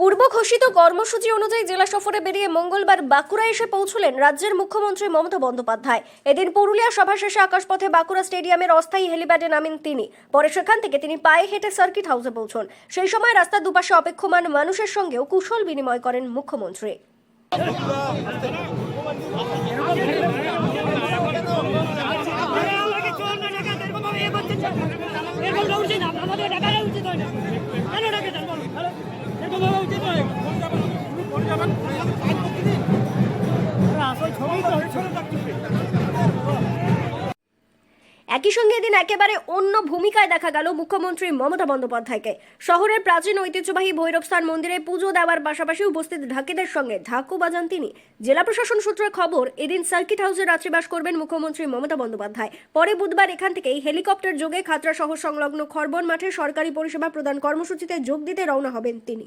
পূর্ব ঘোষিত কর্মসূচি অনুযায়ী জেলা সফরে বেরিয়ে মঙ্গলবার বাঁকুড়া এসে পৌঁছলেন রাজ্যের মুখ্যমন্ত্রী মমতা বন্দ্যোপাধ্যায়। এদিন পুরুলিয়া সভা শেষে আকাশপথে বাঁকুড়া স্টেডিয়ামের অস্থায়ী হেলিপ্যাডে নামেন তিনি। পরে সেখান থেকে তিনি পায়ে হেঁটে সার্কিট হাউসে পৌঁছন। সেই সময় রাস্তার দুপাশে অপেক্ষমান মানুষের সঙ্গেও কুশল বিনিময় করেন মুখ্যমন্ত্রী। আমাকে একই সঙ্গে এদিন একেবারে অন্য ভূমিকায় দেখা গেল মুখ্যমন্ত্রী মমতা বন্দ্যোপাধ্যায়কে। শহরের প্রাচীন ঐতিহ্যবাহী ভৈরবস্থান মন্দিরে পুজো দেওয়ার পাশাপাশি উপস্থিত ঢাকিদের সঙ্গে ঢাকু বাজান তিনি। জেলা প্রশাসন সূত্রে খবর, এদিন সার্কিট হাউসে রাত্রিবাস করবেন মুখ্যমন্ত্রী মমতা বন্দ্যোপাধ্যায়। পরে বুধবার এখান থেকেই হেলিকপ্টার যোগে খাতড়া শহর সংলগ্ন খরবন মাঠে সরকারি পরিষেবা প্রদান কর্মসূচিতে যোগ দিতে রওনা হবেন তিনি।